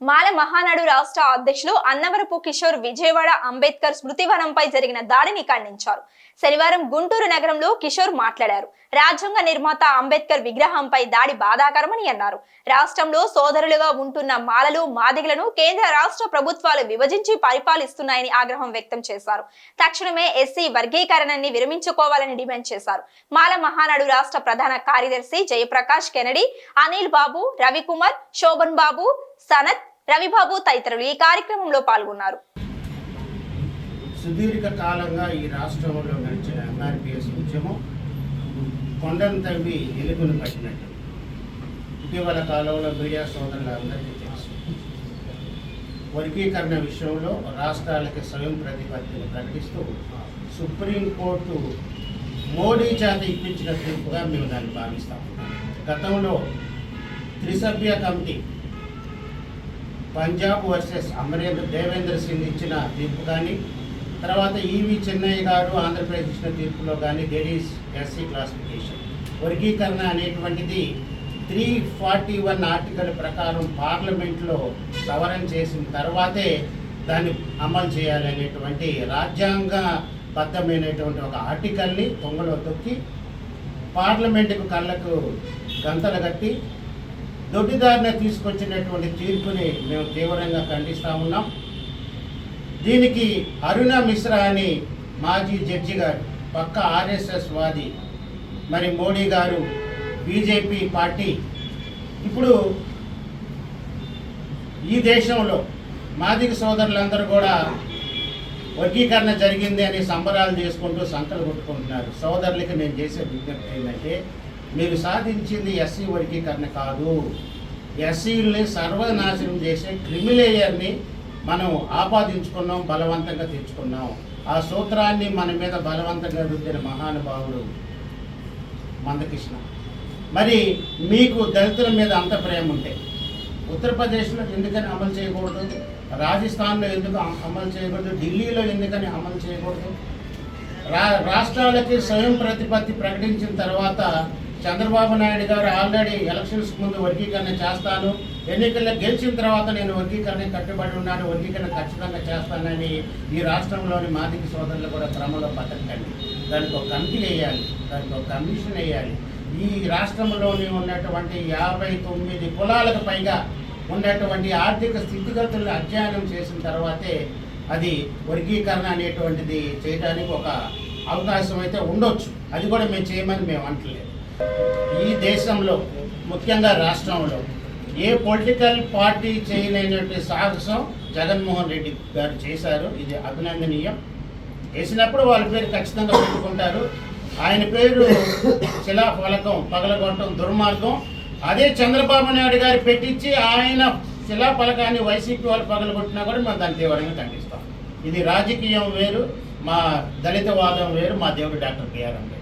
మాల మహానాడు రాష్ట్ర అధ్యక్షులు అన్నవరపు కిషోర్ విజయవాడ అంబేద్కర్ స్మృతివనంపై జరిగిన దాడిని ఖండించారు. శనివారం గుంటూరు నగరంలో కిషోర్ మాట్లాడారు. రాజ్యాంగ నిర్మాత అంబేద్కర్ విగ్రహంపై దాడి బాధాకరమని అన్నారు. రాష్ట్రంలో సోదరులుగా ఉంటున్న మాలలు మాదిగలను కేంద్ర రాష్ట్ర ప్రభుత్వాలు విభజించి పరిపాలిస్తున్నాయని ఆగ్రహం వ్యక్తం చేశారు. తక్షణమే ఎస్సీ వర్గీకరణని విరమించుకోవాలని డిమాండ్ చేశారు. మాల మహానాడు రాష్ట్ర ప్రధాన కార్యదర్శి జయప్రకాష్ కెనడి అనిల్ బాబు రవికుమార్ శోభన్ బాబు సనత్ రవిబాబు తదితరులు ఈ కార్యక్రమంలో పాల్గొన్నారు. సుదీర్ఘ కాలంగా ఈ రాష్ట్రంలో నడిచిన ఎంఆర్పిఎస్ ఉద్యమం కొండను తవ్వి ఎలుగును పట్టినట్టు. ఇటీవల కాలంలో మీడియా సోదరులందరికీ తెలుసు. వర్గీకరణ విషయంలో రాష్ట్రాలకి స్వయం ప్రతిపత్తిని ప్రకటిస్తూ సుప్రీంకోర్టు మోడీ చేత ఇప్పించిన తీర్పుగా మేము దాన్ని భావిస్తాం. గతంలో త్రిసభ్య కమిటీ పంజాబ్ వర్సెస్ అమరేంద్ర దేవేంద్ర సింగ్ ఇచ్చిన తీర్పు కానీ తర్వాత ఈవి చెన్నై గారు ఆంధ్రప్రదేశ్ ఇచ్చిన తీర్పులో కానీ దెర్ ఈస్ ఎస్సీ క్లాసిఫికేషన్. వర్గీకరణ అనేటువంటిది త్రీ ఫార్టీ వన్ ఆర్టికల్ ప్రకారం పార్లమెంట్లో సవరణ చేసిన తర్వాతే దాన్ని అమలు చేయాలనేటువంటి రాజ్యాంగ బద్ధమైనటువంటి ఒక ఆర్టికల్ని తొంగలో తొక్కి పార్లమెంటుకు కళ్ళకు గంతలు కట్టి దొడ్డిదారిన తీసుకొచ్చినటువంటి తీర్పుని మేము తీవ్రంగా ఖండిస్తూ ఉన్నాం. దీనికి అరుణ మిశ్రా అని మాజీ జడ్జి గారు పక్క ఆర్ఎస్ఎస్ వాది మరి మోడీ గారు బీజేపీ పార్టీ. ఇప్పుడు ఈ దేశంలో మాదిక సోదరులందరూ కూడా వర్గీకరణ జరిగింది అని సంబరాలు చేసుకుంటూ సంకలు కొట్టుకుంటున్నారు. సోదరులకి నేను చేసే విజ్ఞప్తి ఏంటంటే మీరు సాధించింది ఎస్సీ వర్గీకరణ కాదు. ఎస్సీల్ని సర్వనాశనం చేసే క్రిమిలేయర్ని మనం ఆపాదించుకున్నాం బలవంతంగా తెచ్చుకున్నాం. ఆ సూత్రాన్ని మన మీద బలవంతంగా రుద్దిన మహానుభావుడు మందకృష్ణ. మరి మీకు దళితుల మీద అంత ప్రేమ ఉంటే ఉత్తరప్రదేశ్లో ఎందుకని అమలు చేయకూడదు? రాజస్థాన్లో ఎందుకు అమలు చేయకూడదు? ఢిల్లీలో ఎందుకని అమలు చేయకూడదు? రా రాష్ట్రాలకి స్వయం ప్రతిపత్తి ప్రకటించిన తర్వాత చంద్రబాబు నాయుడు గారు ఆల్రెడీ ఎలక్షన్స్ ముందు వర్గీకరణ చేస్తాను. ఎన్నికల్లో గెలిచిన తర్వాత నేను వర్గీకరణ కట్టుబడి ఉన్నాను. వర్గీకరణ ఖచ్చితంగా చేస్తానని ఈ రాష్ట్రంలోని మాదిక సోదరులు కూడా క్రమంలో పట్టకండి దానికి ఒక కమిటీ వేయాలి. దానికి ఒక కమిషన్ వేయాలి. ఈ రాష్ట్రంలోని ఉన్నటువంటి యాభై తొమ్మిది కులాలకు పైగా ఉన్నటువంటి ఆర్థిక స్థితిగతులను అధ్యయనం చేసిన తర్వాతే అది వర్గీకరణ అనేటువంటిది చేయడానికి ఒక అవకాశం అయితే ఉండొచ్చు. అది కూడా మేము చేయమని మేము అంటలేదు. ఈ దేశంలో ముఖ్యంగా రాష్ట్రంలో ఏ పొలిటికల్ పార్టీ చేయలేనటువంటి సాహసం జగన్మోహన్ రెడ్డి గారు చేశారు. ఇది అభినందనీయం. చేసినప్పుడు వాళ్ళ పేరు ఖచ్చితంగా పెట్టుకుంటారు. ఆయన పేరు శిలా ఫలకం పగలగొట్టడం దుర్మార్గం. అదే చంద్రబాబు నాయుడు గారు పెట్టించి ఆయన శిలా ఫలకాన్ని వైసీపీ వాళ్ళు పగలగొట్టినా కూడా మేము దాన్ని తీవ్రంగా ఖండిస్తాం. ఇది రాజకీయం వేరు మా దళిత వాదం వేరు మా దేవుడు డాక్టర్ బిఆర్ అంబేద్కర్.